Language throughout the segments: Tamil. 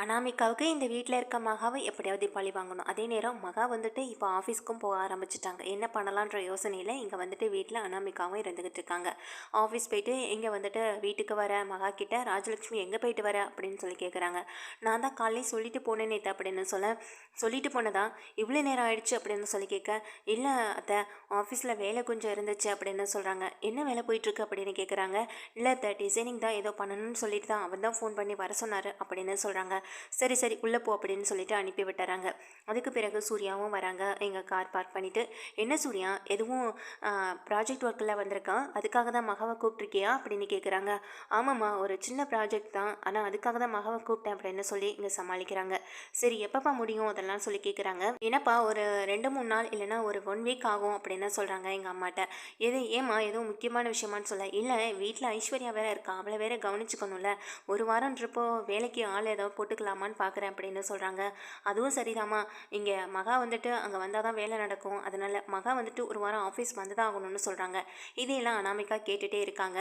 அனாமிகாவுக்கு இந்த வீட்டில் இருக்க மகாவை எப்படியாவது பழி வாங்கணும். அதே நேரம் மகா வந்துட்டு இப்போ ஆஃபீஸ்க்கும் போக ஆரம்பிச்சிட்டாங்க. என்ன பண்ணலான்ற யோசனையில் இங்கே வந்துட்டு வீட்டில் அனாமிகாவும் இருந்துக்கிட்டு இருக்காங்க. ஆஃபீஸ் போயிட்டு இங்கே வந்துட்டு வீட்டுக்கு வர மகா கிட்ட ராஜலட்சுமி எங்கே போயிட்டு வர? அப்படின்னு சொல்லி கேட்குறாங்க நான் தான் காலையில் சொல்லிட்டு போனேன் நேற்று அப்படின்னு சொல்ல சொல்லிட்டு போனதா? இவ்வளோ நேரம் ஆயிடுச்சு அப்படின்னு சொல்லி கேட்க இல்லை அத்தை ஆஃபீஸில் வேலை கொஞ்சம் இருந்துச்சு அப்படின்னு சொல்கிறாங்க என்ன வேலை போயிட்டுருக்கு? அப்படின்னு கேட்குறாங்க இல்லை அத்தை டிசைனிங் தான் ஏதோ பண்ணணும்னு சொல்லிட்டு தான் அவர் தான் ஃபோன் பண்ணி வர சொன்னார் அப்படின்னு சொல்கிறாங்க சரி சரி உள்ளே போ அப்படின்னு சொல்லிட்டு அனுப்பி விட்டுறாங்க. அதுக்கு பிறகு சூர்யாவும் வராங்க. எங்கள் கார் பார்க் பண்ணிவிட்டு என்ன சூர்யா? எதுவும் ப்ராஜெக்ட் ஒர்க்கில் வந்திருக்கான் அதுக்காக தான் மகாவை கூப்பிட்ருக்கியா அப்படின்னு கேட்குறாங்க ஆமாம்மா ஒரு சின்ன ப்ராஜெக்ட் தான். ஆனால் அதுக்காக தான் மகாவை கூப்பிட்டேன் அப்படின்னு சொல்லி இங்கே சமாளிக்கிறாங்க. சரி எப்பப்பா முடியும்? அதெல்லாம் சொல்லி கேட்குறாங்க என்னப்பா ஒரு ரெண்டு மூணு நாள் இல்லைன்னா ஒரு ஒன் வீக் ஆகும் அப்படின்னு சொல்கிறாங்க எங்கள் அம்மாட்ட. எது ஏம்மா எதுவும் முக்கியமான விஷயமான்னு சொல்ல? இல்லை வீட்டில் ஐஸ்வர்யா வேற இருக்கா? அவளை வேற கவனிச்சுக்கணும்ல. ஒரு வாரம்ன்றப்போ வேலைக்கு ஆள் ஏதோ போட்டு போட்டுக்கலாமான்னு பார்க்குறேன் அப்படின்னு சொல்கிறாங்க. அதுவும் சரிதாம்மா. இங்கே மகா வந்துட்டு அங்கே வந்தால் தான் வேலை நடக்கும். அதனால் மகா வந்துட்டு ஒரு வாரம் ஆஃபீஸ் வந்து தான் ஆகணும்னு சொல்கிறாங்க. இதையெல்லாம் அனாமிக்கா கேட்டுகிட்டே இருக்காங்க.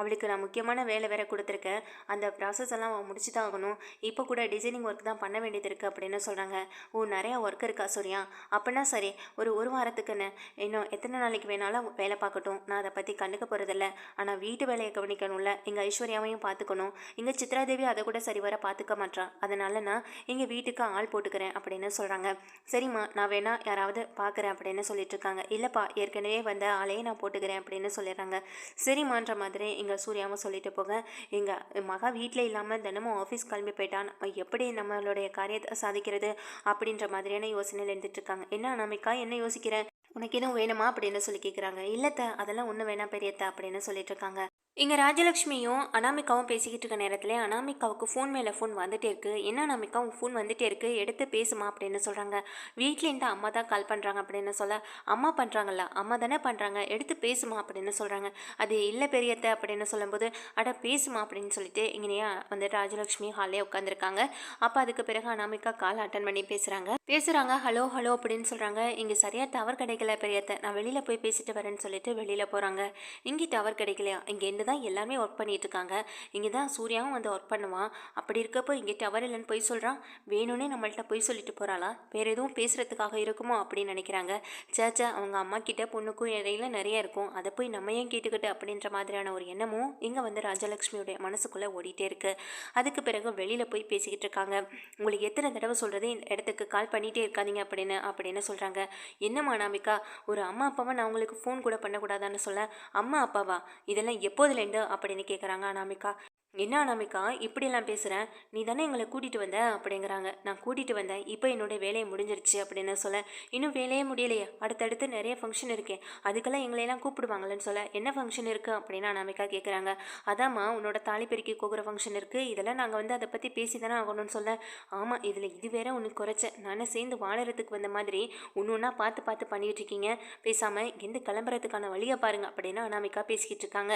அவளுக்கு நான் முக்கியமான வேலை வேறு கொடுத்துருக்கேன். அந்த ப்ராசஸ் எல்லாம் அவள் முடிச்சு தான் ஆகணும். இப்போ கூட டிசைனிங் ஒர்க் தான் பண்ண வேண்டியது இருக்குது அப்படின்னு சொல்கிறாங்க. ஓ நிறையா ஒர்க் இருக்கா சூர்யா? அப்படின்னா சரி ஒரு ஒரு வாரத்துக்குன்னு. இன்னும் எத்தனை நாளைக்கு வேணாலும் வேலை பார்க்கட்டும். நான் அதை பற்றி கண்டுக்க போகிறதில்ல ஆனால் வீட்டு வேலையை கவனிக்கணும்ல. எங்கள் ஐஸ்வர்யாவையும் பார்த்துக்கணும். இங்கே சித்ராதேவி அதை கூட சரி வர பார்த்துக்க மாட்டான் அதனால் நான் இங்கே வீட்டுக்கு ஆள் போட்டுக்கிறேன் அப்படின்னு சொல்கிறாங்க சரிம்மா நான் வேணா யாராவது பார்க்குறேன் அப்படின்னு சொல்லிட்டு இருக்காங்க. இல்லைப்பா ஏற்கனவே வந்த ஆளையே நான் போட்டுக்கிறேன் அப்படின்னு சொல்லிடுறாங்க. சரிம்மான்ற மாதிரி இங்கே சூர்யாவும் சொல்லிட்டு போக எங்கள் மகா வீட்டில் இல்லாமல் தினமும் ஆஃபீஸ் கிளம்பி போயிட்டான். எப்படி நம்மளுடைய காரியத்தை சாதிக்கிறது அப்படின்ற மாதிரியான யோசனையில் இருந்துட்டு இருக்காங்க. என்ன அனாமிக்கா என்ன யோசிக்கிறேன் உனக்கு எதுவும் வேணுமா அப்படின்னு சொல்லி கேட்குறாங்க இல்லைத்த அதெல்லாம் ஒன்றும் வேணாம் பெரியத்த அப்படின்னு சொல்லிட்டு இருக்காங்க. இங்கே ராஜலக்ஷ்மியும் அனாமிகாவும் பேசிக்கிட்டு இருக்க நேரத்தில் அனாமிகாவுக்கு ஃபோன் மேலே ஃபோன் வந்துட்டே இருக்குது என்ன அனாமிகா உன் ஃபோன் வந்துட்டே இருக்குது எடுத்து பேசுமா அப்படின்னு சொல்கிறாங்க வீட்லேருந்து அம்மா தான் கால் பண்ணுறாங்க அப்படின்னு சொல்ல அம்மா பண்ணுறாங்கல்ல அம்மா தானே பண்ணுறாங்க எடுத்து பேசுமா அப்படின்னு சொல்கிறாங்க அது இல்லை பெரியத்த அப்படின்னு சொல்லும்போது அட பேசுமா அப்படின்னு சொல்லிட்டு இங்கேயா வந்து ராஜலக்ஷ்மி ஹாலே உட்காந்துருக்காங்க அப்போ அதுக்கு பிறகு அனாமிகா கால் அட்டன் பண்ணி பேசுகிறாங்க பேசுகிறாங்க ஹலோ ஹலோ அப்படின்னு சொல்கிறாங்க இங்கே சரியாக டவர் கிடைக்கல பெரியத்த. நான் வெளியில் போய் பேசிட்டு வரேன்னு சொல்லிட்டு வெளியில் போகிறாங்க இங்கே டவர் கிடைக்கலையா? இங்கேருந்து தான் எல்லாருமே ஒர்க் பண்ணிகிட்ருக்காங்க இருக்காங்க இங்கே தான் சூர்யாவும் வந்து ஒர்க் பண்ணுவான் அப்படி இருக்கப்போ இங்கே டவர் இல்லைன்னு போய் சொல்கிறான் வேணும்னே நம்மள்ட்ட போய் சொல்லிட்டு போகிறாளா வேறு எதுவும் பேசுகிறதுக்காக இருக்குமோ அப்படின்னு நினைக்கிறாங்க. சேச்சா அவங்க அம்மா கிட்ட பொண்ணுக்கும் இடையில நிறைய இருக்கும். அதை போய் நம்ம ஏன் கேட்டுக்கிட்டு அப்படின்ற மாதிரியான ஒரு எண்ணமும் இங்கே வந்து ராஜலக்ஷ்மியுடைய மனசுக்குள்ளே ஓடிட்டே இருக்குது அதுக்கு பிறகு வெளியில் போய் பேசிக்கிட்டு இருக்காங்க. உங்களுக்கு எத்தனை தடவை சொல்கிறது இந்த இடத்துக்கு கால் பண்ணிகிட்டே இருக்காதீங்க அப்படின்னு அப்படின்னு சொல்கிறாங்க என்னம்மா நாமிக்கா ஒரு அம்மா அப்பாவை நான் உங்களுக்கு ஃபோன் கூட பண்ணக்கூடாதான்னு சொல்ல அம்மா அப்பாவா? இதெல்லாம் எப்போதுலேருந்து அப்படின்னு கேட்குறாங்க அனாமிகா. என்ன அனாமிகா? இப்படியெல்லாம் பேசுகிறேன் நீ தானே எங்களை கூட்டிகிட்டு வந்த? அப்படிங்கிறாங்க. நான் கூட்டிகிட்டு வந்தேன். இப்போ என்னுடைய வேலையை முடிஞ்சிருச்சு அப்படின்னு சொல்ல. இன்னும் வேலையே முடியலையே. அடுத்தடுத்து நிறைய ஃபங்க்ஷன் இருக்கேன் அதுக்கெல்லாம் எங்களையெல்லாம் கூப்பிடுவாங்களேன்னு சொல்ல. என்ன ஃபங்க்ஷன் இருக்குது அப்படின்னு அனாமிகா கேட்குறாங்க அதாம்மா உன்னோட தாலி பெருக்கி கோகுற ஃபங்க்ஷன் இருக்குது இதெல்லாம் நாங்கள் வந்து அதை பற்றி பேசி தானே ஆகணும்னு சொல்ல. ஆமாம் இதில் இது வேற உனக்கு குறைச்ச. நானே சேர்ந்து வாழறதுக்கு வந்த மாதிரி ஒன்று ஒன்றா பார்த்து பார்த்து பண்ணிகிட்டு இருக்கீங்க. பேசாமல் எந்த கிளம்புறதுக்கான வழியை பாருங்க அப்படின்னு அனாமிகா பேசிக்கிட்டு இருக்காங்க.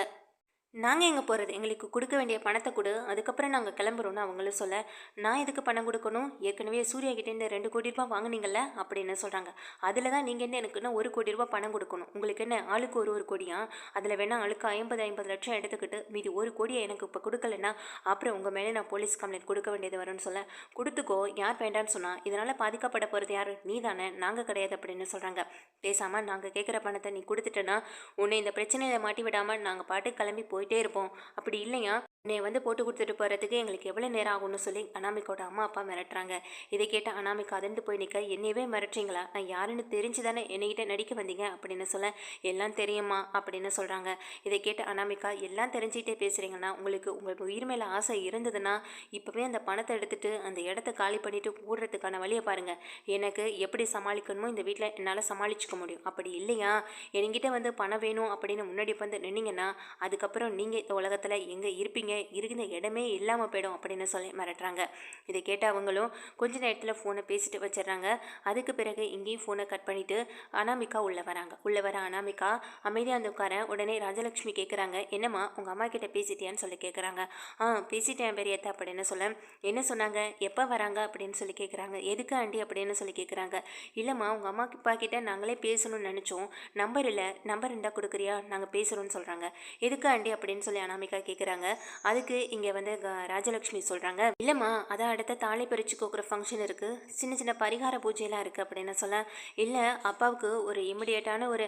நாங்கள் எங்கே போகிறது எங்களுக்கு கொடுக்க வேண்டிய பணத்தை கொடு. அதுக்கப்புறம் நாங்கள் கிளம்புறோன்னு அவங்களும் சொல்ல நான் எதுக்கு பணம் கொடுக்கணும்? ஏற்கனவே சூர்யா கிட்டேருந்து ரெண்டு கோடி ரூபா வாங்கினீங்கல்ல? அப்படின்னு சொல்கிறாங்க அதில் தான் நீங்கள் என்ன எனக்குன்னா ஒரு கோடி ரூபா பணம் கொடுக்கணும். உங்களுக்கு என்ன ஆளுக்கு ஒரு ஒரு கோடியா? அதில் வேணால் ஆளுக்கு ஐம்பது ஐம்பது லட்சம் எடுத்துக்கிட்டு மீதி ஒரு கோடியை எனக்கு இப்போ கொடுக்கலன்னா அப்புறம் உங்கள் மேலே நான் போலீஸ் கம்ப்ளைண்ட் கொடுக்க வேண்டியது வரும்னு சொல்ல கொடுத்துக்கோ யார் வேண்டான்னு சொன்னால் இதனால் பாதிக்கப்பட போகிறது யார்? நீ தானே நாங்கள் கிடையாது அப்படின்னு சொல்கிறாங்க பேசாமல் நாங்கள் கேட்குற பணத்தை நீ கொடுத்துட்டேன்னா உன்னை இந்த பிரச்சனையில் மாட்டி விடாமல் நாங்கள் பாட்டு கிளம்பி போய் போயிட்டே இருப்போம். அப்படி இல்லையா? என்னை வந்து போட்டு கொடுத்துட்டு போகிறதுக்கு எங்களுக்கு எவ்வளோ நேரம் ஆகும்னு சொல்லி அனாமிக்கோட அம்மா அப்பா மிரட்டுறாங்க. இதை கேட்ட அனாமிக்கா அதிர்ந்து போய் நிற்க என்னையவே மிரட்டுறீங்களா? நான் யாருன்னு தெரிஞ்சு தானே என்னைகிட்ட நடிக்க வந்தீங்க அப்படின்னு சொல்ல எல்லாம் தெரியுமா அப்படின்னு சொல்கிறாங்க இதை கேட்ட அனாமிக்கா எல்லாம் தெரிஞ்சுக்கிட்டே பேசுகிறீங்கன்னா உங்களுக்கு உங்கள் உயிர் மேலே ஆசை இருந்ததுன்னா இப்போவே அந்த பணத்தை எடுத்துகிட்டு அந்த இடத்த காலி பண்ணிவிட்டு ஓடுறதுக்கான வழியை பாருங்கள் எனக்கு எப்படி சமாளிக்கணுமோ இந்த வீட்டில் என்னால் சமாளிச்சுக்க முடியும். அப்படி இல்லையா? என்கிட்ட வந்து பணம் வேணும் அப்படின்னு முன்னாடி வந்து நின்னீங்கன்னா அதுக்கப்புறம் நீங்கள் இந்த உலகத்தில் எங்கே இருப்பீங்க? இருந்த இடமே இல்லாமல் போயிடும் அப்படின்னு சொல்லி மிரட்டுறாங்க. இதை கேட்ட அவங்களும் கொஞ்ச நேரத்தில் ஃபோனை பேசிட்டு வச்சிடுறாங்க. அதுக்கு பிறகு இங்கேயும் ஃபோனை கட் பண்ணிவிட்டு அனாமிகா உள்ளே வராங்க. உள்ளே வர அனாமிகா அமைதியாக அந்த உட்கார உடனே ராஜலக்ஷ்மி கேட்குறாங்க என்னம்மா உங்கள் அம்மா கிட்டே பேசிட்டியான்னு சொல்லி கேட்குறாங்க ஆ பேசிட்டேன் பெரியத்த அப்படின்னு சொல்ல என்ன சொன்னாங்க? எப்போ வராங்க அப்படின்னு சொல்லி கேட்குறாங்க எதுக்கு ஆண்டி அப்படின்னு சொல்லி கேட்குறாங்க இல்லைம்மா உங்கள் அம்மா அப்பா கிட்டே நாங்களே பேசணும்னு நினச்சோம். நம்பர் இல்லை நம்பர் இருந்தால் கொடுக்குறியா? நாங்கள் பேசுகிறோன்னு சொல்கிறாங்க எதுக்கு ஆண்டி அப்படின்னு சொல்லி அனாமிகா கேட்குறாங்க அதுக்கு இங்கே வந்து க- ராஜலக்ஷ்மி சொல்கிறாங்க இல்லைம்மா அதான் அடுத்த தாலி பறித்து கோக்குற ஃபங்க்ஷன் இருக்குது சின்ன சின்ன பரிகார பூஜையெல்லாம் இருக்குது அப்படின்னு சொல்ல இல்லை அப்பாவுக்கு ஒரு இமிடியேட்டான ஒரு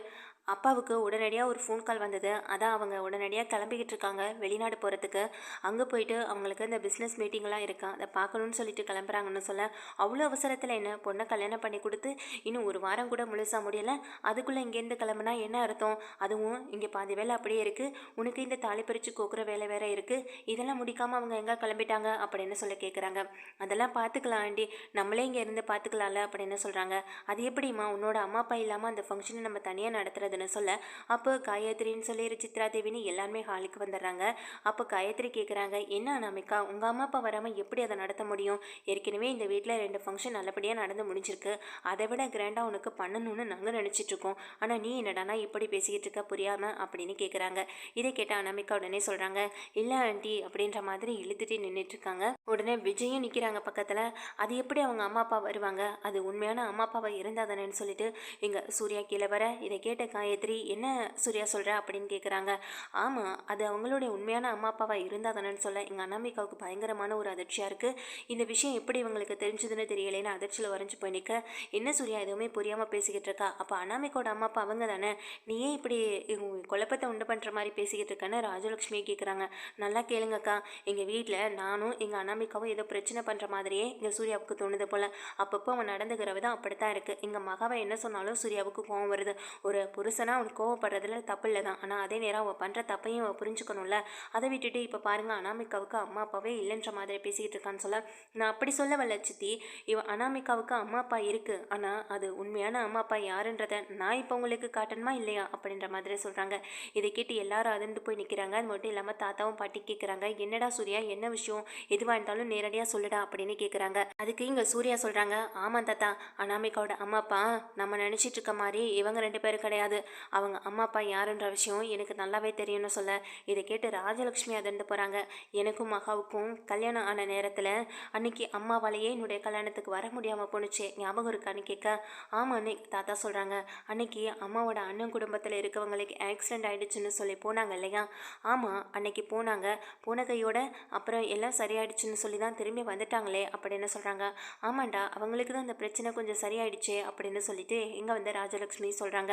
அப்பாவுக்கு உடனடியாக ஒரு ஃபோன் கால் வந்தது. அதான் அவங்க உடனடியாக கிளம்பிக்கிட்டு இருக்காங்க. வெளிநாடு போகிறதுக்கு அங்கே போயிட்டு அவங்களுக்கு இந்த பிஸ்னஸ் மீட்டிங்லாம் இருக்கா. அதை பார்க்கணுன்னு சொல்லிட்டு கிளம்புறாங்கன்னு சொல்ல அவ்வளோ அவசரத்தில் என்ன பொண்ணை கல்யாணம் பண்ணி கொடுத்து இன்னும் ஒரு வாரம் கூட முழுசாக முடியலை. அதுக்குள்ளே இங்கேருந்து கிளம்புனா என்ன அர்த்தம்? அதுவும் இங்கே பாதி வேலை அப்படியே இருக்குது உனக்கு இந்த தாலி பறித்து கோக்குற வேலை வேற இருக்குது இதெல்லாம் முடிக்காமல் அவங்க எங்கே கிளம்பிட்டாங்க அப்படின்னு சொல்லி கேட்குறாங்க அதெல்லாம் பார்த்துக்கலாம் ஆண்டி. நம்மளே இங்கே இருந்து பார்த்துக்கலாம்ல அப்படின்னு சொல்கிறாங்க அது எப்படிம்மா? உன்னோட அம்மா அப்பா இல்லாமல் அந்த ஃபங்க்ஷனை நம்ம தனியாக நடத்துறதுன்னு சொல்ல. அப்போ காயத்ரின்னு சொல்லி சித்ரா தேவின்னு எல்லாருமே ஹாலுக்கு வந்துடுறாங்க. அப்போ காயத்ரி கேட்குறாங்க என்ன அனாமிகா? உங்கள் அம்மா அப்பா வராமல் எப்படி அதை நடத்த முடியும்? ஏற்கனவே இந்த வீட்டில் ரெண்டு ஃபங்க்ஷன் நல்லபடியாக நடந்து முடிஞ்சிருக்கு. அதை விட கிராண்டாக உனக்கு பண்ணணும்னு நாங்கள் நினச்சிட்ருக்கோம். ஆனால் நீ என்னடானா இப்படி பேசிக்கிட்டு இருக்க புரியாமல் அப்படின்னு கேட்குறாங்க இதை கேட்ட அனாமிகா உடனே சொல்கிறாங்க இல்லை ஆண்டி அப்படின்ற மாதிரி இழுத்துட்டு நின்றுட்டு இருக்காங்க உடனே விஜயும் நிற்கிறாங்க பக்கத்தில் அது எப்படி அவங்க அம்மா அப்பா வருவாங்க? அது உண்மையான அம்மா அப்பாவை இருந்தாதானேன்னு சொல்லிட்டு இங்கே சூர்யா கீழே வர. இதை கேட்ட காயத்ரி என்ன சூர்யா சொல்கிற அப்படின்னு கேட்குறாங்க ஆமாம் அது அவங்களுடைய உண்மையான அம்மா அப்பாவாக இருந்தால் தானேன்னு சொல்ல எங்கள் அண்ணாமிக்காவுக்கு பயங்கரமான ஒரு அதிர்ச்சியாக இருக்குது இந்த விஷயம் எப்படி இவங்களுக்கு தெரிஞ்சதுன்னு தெரியலேன்னு அதிர்ச்சியில் வரைஞ்சி போய் நிற்க என்ன சூர்யா எதுவுமே புரியாமல் பேசிக்கிட்டு இருக்கா? அப்போ அனாமிகோட அம்மா அப்பா அவங்க தானே? நீ ஏன் இப்படி குழப்பத்தை உண்டு பண்ணுற மாதிரி பேசிக்கிட்டு இருக்கேன்னு ராஜலக்ஷ்மியை கேட்குறாங்க நல்லா கேளுங்கக்கா. எங்கள் வீட்டில் நானும் எங்கள் அண்ணாமிக்காவும் ஏதோ பிரச்சனை பண்ணுற மாதிரியே இங்கே சூர்யாவுக்கு தோணுது போல். அப்பப்போ அவன் நடந்துக்கிற விதம் அப்படித்தான் இருக்குது எங்கள் மகாவை என்ன சொன்னாலும் சூர்யாவுக்கு கோவம் வருது. ஒரு புருஷனாக அவனுக்கு கோவப்படுறதுல தப்பு இல்லை தான். ஆனால் அதே நேரம் அவள் பண்ணுற தப்பையும் அவள் புரிஞ்சுக்கணும்ல. அதை விட்டுட்டு இப்போ பாருங்கள் அனாமிகாவுக்கு அம்மா அப்பாவே இல்லைன்ற மாதிரி பேசிக்கிட்டு இருக்கான்னு சொல்ல நான் அப்படி சொல்ல வரல சித்தி. இவ அனாமிகாவுக்கு அம்மா அப்பா இருக்குது ஆனால் அது உண்மையான அம்மா அப்பா யாருன்றதை நான் இப்போ உங்களுக்கு காட்டணுமா இல்லையா அப்படின்ற மாதிரி சொல்கிறாங்க இதை கேட்டு எல்லாரும் அதிர்ந்து போய் நிற்கிறாங்க அது மட்டும் இல்லாமல் தாத்தாவும் பாட்டி கேட்குறாங்க என்னடா சூர்யா என்ன விஷயம்? எதுவாக இருந்தாலும் நேரடியாக சொல்லுடா அப்படின்னு கேட்குறாங்க அதுக்கு இங்கே சூர்யா சொல்கிறாங்க ஆமாம் தாத்தா அனாமிகாவோட அம்மா அப்பா நம்ம நினச்சிட்டு இருக்க மாதிரி இவங்க ரெண்டு பேரும் கிடையாது. அவங்க அம்மா அப்பா யாருன்ற விஷயம் எனக்கு நல்லாவே தெரியும்னு சொல்ல இதை கேட்டு ராஜலக்ஷ்மி அதிர்ந்து போகிறாங்க எனக்கும் மகாவுக்கும் கல்யாணம் ஆன நேரத்தில் அன்னைக்கு அம்மாவாலேயே என்னுடைய கல்யாணத்துக்கு வர முடியாமல் போணுச்சு ஞாபகம் இருக்கான்னு கேட்க ஆமான்னு தாத்தா சொல்கிறாங்க அன்னைக்கு அம்மாவோட அண்ணன் குடும்பத்தில் இருக்கவங்களுக்கு ஆக்சிடென்ட் ஆகிடுச்சுன்னு சொல்லி போனாங்க இல்லையா? ஆமாம் அன்னைக்கு போனாங்க. போன கையோட அப்புறம் எல்லாம் சரியாயிடுச்சுன்னு சொல்லி தான் திரும்பி வந்துட்டாங்களே அப்படின்னு சொல்கிறாங்க ஆமாண்டா அவங்களுக்கு தான் இந்த பிரச்சனை கொஞ்சம் சரியாயிடுச்சே அப்படின்னு சொல்லிட்டு இங்கே வந்து ராஜலக்ஷ்மி சொல்கிறாங்க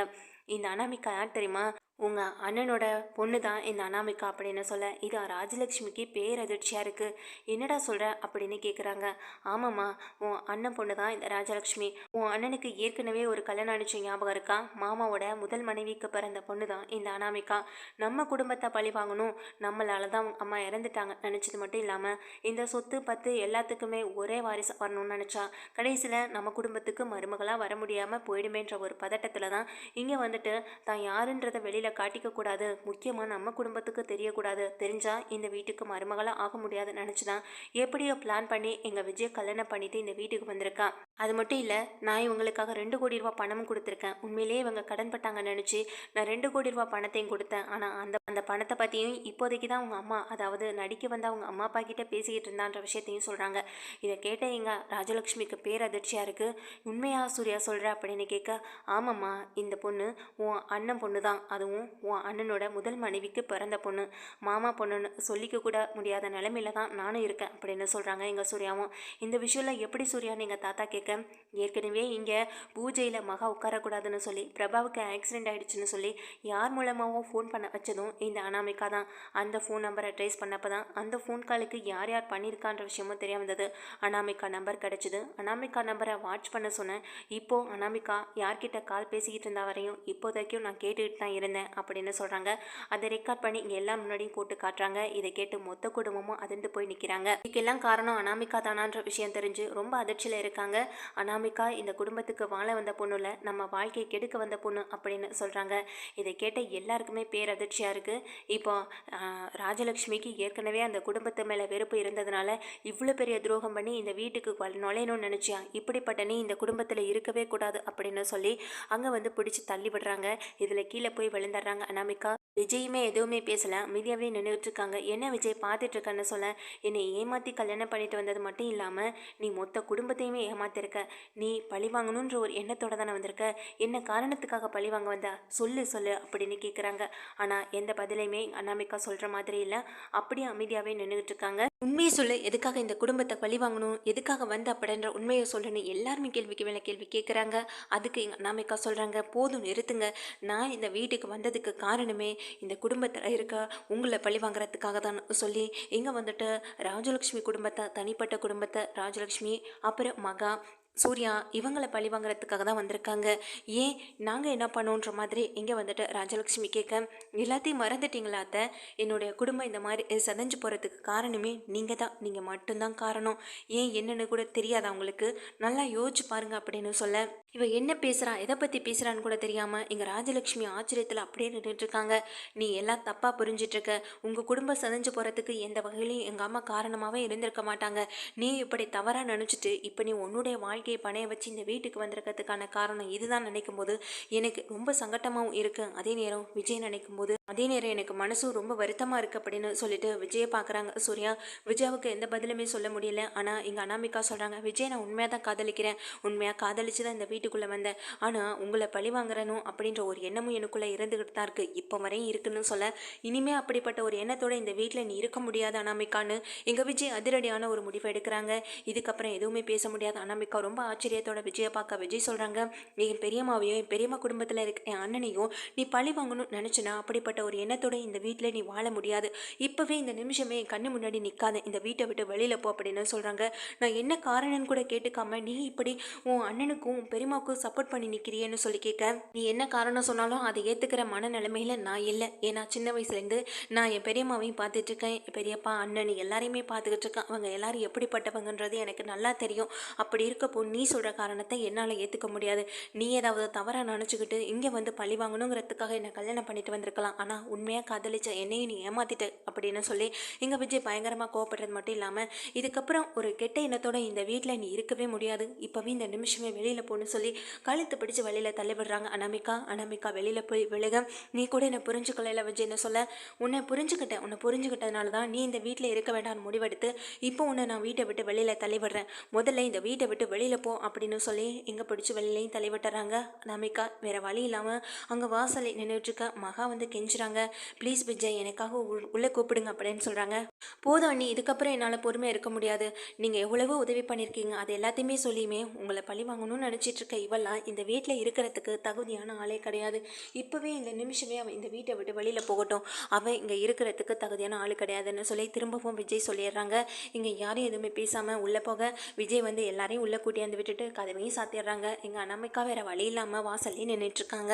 இந்த அனாமிகா யார் தெரியுமா? உங்கள் அண்ணனோட பொண்ணு தான் இந்த அனாமிகா அப்படின்னு சொல்ல இது ராஜலக்ஷ்மிக்கு பேரதிர்ச்சியாக இருக்குது என்னடா சொல்கிற அப்படின்னு கேட்குறாங்க ஆமாம்மா உன் அண்ணன் பொண்ணு தான் இந்த ராஜலக்ஷ்மி உன் அண்ணனுக்கு ஏற்கனவே ஒரு கல்யாணம் அடிச்ச ஞாபகம் இருக்கா? மாமாவோட முதல் மனைவிக்கு பிறந்த பொண்ணு தான் இந்த அனாமிகா. நம்ம குடும்பத்தை பழி வாங்கணும். நம்மளால தான் அம்மா இறந்துட்டாங்க. நினச்சது மட்டும் இல்லாமல் இந்த சொத்து பத்து எல்லாத்துக்குமே ஒரே வாரிசு வரணும்னு நினச்சா கடைசியில் நம்ம குடும்பத்துக்கு மருமகளாக வர முடியாமல் போயிடுமேன்ற ஒரு பதட்டத்தில் தான் இங்கே வந்துட்டு தான் யாருன்றதை வெளியில் காட்டிக்க கூடாது முக்கியமாக நம்ம குடும்பத்துக்கு தெரியக்கூடாது. தெரிஞ்சால் இந்த வீட்டுக்கு மருமகளாக ஆக முடியாது நினச்சி தான் எப்படியோ பிளான் பண்ணி எங்கள் விஜய் கல்யாணம் பண்ணிட்டு இந்த வீட்டுக்கு வந்திருக்கா. அது மட்டும் இல்லை நான் இவங்களுக்காக ரெண்டு கோடி ரூபா பணமும் கொடுத்துருக்கேன். உண்மையிலேயே இவங்க கடன் பட்டாங்கன்னு நினச்சி நான் ரெண்டு கோடி ரூபா பணத்தையும் கொடுத்தேன். ஆனால் அந்த அந்த பணத்தை பற்றியும் இப்போதைக்கு தான் அவங்க அம்மா அதாவது நடிக்க வந்த அவங்க அம்மா அப்பா கிட்ட பேசிக்கிட்டு இருந்தான்ற விஷயத்தையும் சொல்கிறாங்க இதை கேட்ட எங்கள் ராஜலக்ஷ்மிக்கு பேரதிர்ச்சியாக இருக்குது உண்மையாக சூர்யா சொல்கிற அப்படின்னு கேட்க ஆமாம்மா இந்த பொண்ணு உன் அண்ணன் பொண்ணு தான் அது அதுவும் உன் அண்ணனோட முதல் மனைவிக்கு பிறந்த பொண்ணு மாமா பொண்ணுன்னு சொல்லிக்க கூட முடியாத நிலமையில தான் நானும் இருக்கேன் அப்படின்னு சொல்கிறாங்க எங்கள் சூர்யாவும். இந்த விஷயம்ல எப்படி சூர்யான்னு எங்கள் தாத்தா கேட்க? ஏற்கனவே இங்கே பூஜையில் மகா உட்காரக்கூடாதுன்னு சொல்லி பிரபாவுக்கு ஆக்சிடென்ட் ஆகிடுச்சுன்னு சொல்லி யார் மூலமாகவும் ஃபோன் பண்ண வச்சதும் இந்த அனாமிகா தான். அந்த ஃபோன் நம்பரை ட்ரேஸ் பண்ணப்போ தான் அந்த ஃபோன் காலுக்கு யார் யார் பண்ணியிருக்கான்ற விஷயமும் தெரிய வந்தது. அனாமிக்கா நம்பர் கிடச்சிது. அனாமிகா நம்பரை வாட்ச் பண்ண சொன்னேன். இப்போது அனாமிகா யார்கிட்ட கால் பேசிக்கிட்டு இருந்தா வரையும் இப்போதைக்கும் நான் கேட்டுக்கிட்டு தான் இருந்தேன். அப்படின்னு சொல்கிறாங்க அதை ரெக்கார்ட் பண்ணி இங்கே எல்லாம் முன்னாடியும் போட்டு காட்டுறாங்க. இதை கேட்டு மொத்த குடும்பமும் அதிர்ந்து போய் நிற்கிறாங்க இதுக்கெல்லாம் காரணம் அனாமிகா தானான்ற விஷயம் தெரிஞ்சு ரொம்ப அதிர்ச்சியில் இருக்காங்க. அனாமிகா இந்த குடும்பத்துக்கு வாழ வந்த பொண்ணு இல்லை நம்ம வாழ்க்கையை கெடுக்க வந்த பொண்ணு அப்படின்னு சொல்கிறாங்க இதை கேட்ட எல்லாருக்குமே பேரதிர்ச்சியாக இருக்குது இப்போ ஆஹ், ராஜலக்ஷ்மிக்கு ஏற்கனவே அந்த குடும்பத்து மேலே வெறுப்பு இருந்ததுனால இவ்வளோ பெரிய துரோகம் பண்ணி இந்த வீட்டுக்கு நுழையணும்னு நினச்சியா? இப்படிப்பட்ட நீ இந்த குடும்பத்தில் இருக்கவே கூடாது அப்படின்னு சொல்லி அங்கே வந்து பிடிச்சி தள்ளி விடுறாங்க. இதில் கீழே போய் விழுந்து விழுந்துடுறாங்க அனாமிகா விஜயுமே எதுவுமே பேசலை. அமைதியாகவே நின்றுட்டு இருக்காங்க என்ன விஜய் பார்த்துட்ருக்கன்னு சொல்ல என்னை ஏமாற்றி கல்யாணம் பண்ணிட்டு வந்தது மட்டும் இல்லாமல் நீ மொத்த குடும்பத்தையுமே ஏமாத்திருக்க. நீ பழி வாங்கணுன்ற ஒரு எண்ணத்தோட தானே வந்திருக்க. என்ன காரணத்துக்காக பழி வாங்க வந்தா? சொல்லு சொல்லு அப்படின்னு கேட்குறாங்க ஆனால் எந்த பதிலையுமே அனாமிகா சொல்கிற மாதிரி இல்லை. அப்படியே அமைதியாகவே நின்றுட்டு இருக்காங்க உண்மையை சொல்லு. எதுக்காக இந்த குடும்பத்தை பழி வாங்கணும்? எதுக்காக வந்து அப்படின்ற உண்மையை சொல்லணும் எல்லாருமே கேள்விக்கு மேலே கேள்வி கேட்குறாங்க அதுக்கு எங்கள் அனாமிகா சொல்கிறாங்க போதும் நிறுத்துங்க. நான் இந்த வீட்டுக்கு வந்ததுக்கு காரணமே இந்த குடும்பத்தில் இருக்க உங்களை பழி வாங்குறதுக்காக தான் சொல்லி இங்கே வந்துட்டு ராஜலக்ஷ்மி குடும்பத்தை தனிப்பட்ட குடும்பத்தை ராஜலக்ஷ்மி அப்புறம் மகா சூர்யா இவங்களை பழி வாங்குறதுக்காக தான் வந்திருக்காங்க. ஏன்? நாங்கள் என்ன பண்ணோன்ற மாதிரி இங்கே வந்துட்டு ராஜலக்ஷ்மி கேட்க எல்லாத்தையும் மறந்துட்டீங்களா அத்தை? என்னுடைய குடும்பம் இந்த மாதிரி சதஞ்சு போகிறதுக்கு காரணமே நீங்கள் தான். நீங்கள் மட்டும்தான் காரணம். ஏன் என்னென்னு கூட தெரியாதா உங்களுக்கு? நல்லா யோசிச்சு பாருங்க அப்படின்னு சொல்ல இவ என்ன பேசுகிறா எதை பற்றி பேசுகிறான்னு கூட தெரியாமல் இங்கே ராஜலக்ஷ்மி ஆச்சரியத்தில் அப்படியே நின்றுட்டுருக்காங்க நீ எல்லாம் தப்பாக புரிஞ்சிட்ருக்க உங்கள் குடும்பம் சதஞ்சு போகிறதுக்கு எந்த வகையிலையும் எங்கள் அம்மா காரணமாகவே இருந்திருக்க மாட்டாங்க. நீ இப்படி தவறாக நினச்சிட்டு இப்போ நீ உன்னுடைய வாழ்க்கையை பணைய வச்சு இந்த வீட்டுக்கு வந்திருக்கிறதுக்கான காரணம் இதுதான் நினைக்கும் போது எனக்கு ரொம்ப சங்கட்டமாகவும் இருக்கு. அதே நேரம் விஜய் நினைக்கும் போது அதே நேரம் எனக்கு மனசும் ரொம்ப வருத்தமாக இருக்குது அப்படின்னு சொல்லிட்டு விஜயை பார்க்குறாங்க சூர்யா. விஜயாவுக்கு எந்த பதிலுமே சொல்ல முடியல. ஆனால் இங்கே அனாமிகா சொல்கிறாங்க விஜய் நான் உண்மையாக தான் காதலிக்கிறேன். உண்மையாக காதலிச்சு தான் இந்த வீட்டுக்குள்ளே வந்தேன். ஆனால் உங்களை பழி வாங்குறனும் அப்படின்ற ஒரு எண்ணமும் எனக்குள்ளே இருந்துக்கிட்டு தான் இருக்குது இப்போ வரையும் இருக்குன்னு சொல்ல இனிமே அப்படிப்பட்ட ஒரு எண்ணத்தோட இந்த வீட்டில் நீ இருக்க முடியாத அனாமிகான்னு எங்கள் விஜய் அதிரடியான ஒரு முடிவை எடுக்கிறாங்க. இதுக்கப்புறம் எதுவுமே பேச முடியாத. அனாமிகா ரொம்ப ஆச்சரியத்தோட விஜயை பார்க்க விஜய் சொல்கிறாங்க என் பெரியம்மாவையும் என் பெரியம்மா குடும்பத்தில் இருக்க என் அண்ணனையும் நீ பழி வாங்கணும்னு நினச்சினா அப்படிப்பட்ட ஒரு எண்ணத்தோட இந்த வீட்டில் நீ வாழ முடியாது. இப்போவே இந்த நிமிஷமே என் கண்ணு முன்னாடி நிற்காத இந்த வீட்டை விட்டு வெளியில் போ அப்படின்னு சொல்கிறாங்க நான் என்ன காரணம்னு கூட கேட்டுக்காம நீ இப்படி உன் அண்ணனுக்கும் உன் பெரியமாவுக்கும் சப்போர்ட் பண்ணி நிற்கிறியேன்னு சொல்லி கேட்க நீ என்ன காரணம் சொன்னாலும் அதை ஏற்றுக்கிற மனநிலைமையில் நான் இல்லை. ஏன்னா சின்ன வயசுலேருந்து நான் என் பெரியம்மாவையும் பார்த்துட்டு இருக்கேன் என் பெரியப்பா அண்ணன் எல்லாரையுமே பார்த்துக்கிட்டு இருக்கேன் அவங்க எல்லாரும் எப்படிப்பட்டவங்கன்றது எனக்கு நல்லா தெரியும். அப்படி இருக்கப்போ நீ சொல்கிற காரணத்தை என்னால் ஏற்றுக்க முடியாது. நீ ஏதாவது தவறாக நினச்சிக்கிட்டு இங்கே வந்து பழி வாங்கணுங்கிறதுக்காக என்னை கல்யாணம் பண்ணிட்டு வந்திருக்கலாம். ஆனால் உண்மையாக காதலிச்ச என்னையும் நீ ஏமாத்திட்ட அப்படின்னு சொல்லி இங்கே விஜய் பயங்கரமாக கோவப்படுறது மட்டும் இல்லாமல் இதுக்கப்புறம் ஒரு கெட்ட எண்ணத்தோட இந்த வீட்டில் நீ இருக்கவே முடியாது. இப்போவே இந்த நிமிஷமே வெளியில் போகணும்னு சொல்லி கழுத்து பிடிச்சி வெளியில் தள்ளிவிடுறாங்க. அனாமிகா அனாமிகா வெளியில் போய் விழுக. நீ கூட என்னை புரிஞ்சுக்கல விஜய்னு சொல்ல? உன்னை புரிஞ்சுக்கிட்டேன். உன்னை புரிஞ்சுக்கிட்டதுனால தான் நீ இந்த வீட்டில் இருக்க வேண்டாம்னு முடிவெடுத்து இப்போ உன்னை நான் வீட்டை விட்டு வெளியில் தள்ளிவிடுறேன். முதல்ல இந்த வீட்டை விட்டு வெளியில் போ அப்படின்னு சொல்லி எங்கே பிடிச்சி வெளியிலையும் தலைவிட்டுறாங்க. விட்டுறாங்க வேறு வழி இல்லாமல் அங்கே வாசலை நின்றுட்டுருக்க மகா வந்து கெஞ்சுறாங்க. ப்ளீஸ் விஜய் எனக்காக உள்ளே கூப்பிடுங்க அப்படின்னு சொல்கிறாங்க போதும் அண்ணி இதுக்கப்புறம் என்னால் பொறுமையாக இருக்க முடியாது. நீங்கள் எவ்வளவோ உதவி பண்ணியிருக்கீங்க அது எல்லாத்தையுமே சொல்லியுமே உங்களை பழி வாங்கணும்னு நினச்சிட்டு இருக்க இவெல்லாம் இந்த வீட்டில் இருக்கிறதுக்கு தகுதியான ஆளே கிடையாது. இப்போவே இந்த நிமிஷமே அவன் இந்த வீட்டை விட்டு வெளியில் போகட்டும். அவன் இங்கே இருக்கிறதுக்கு தகுதியான ஆள் கிடையாதுன்னு சொல்லி திரும்பவும் விஜய் சொல்லிடுறாங்க. இங்கே யாரும் எதுவுமே பேசாமல் உள்ளே போக. விஜய் வந்து எல்லாரையும் உள்ளே கூட்டி கூட்டியாந்து விட்டுட்டு கதவையும் சாத்திடுறாங்க. எங்கள் அனாமிக்கா வேறு வழி இல்லாமல் வாசல்லே நின்றுட்டுருக்காங்க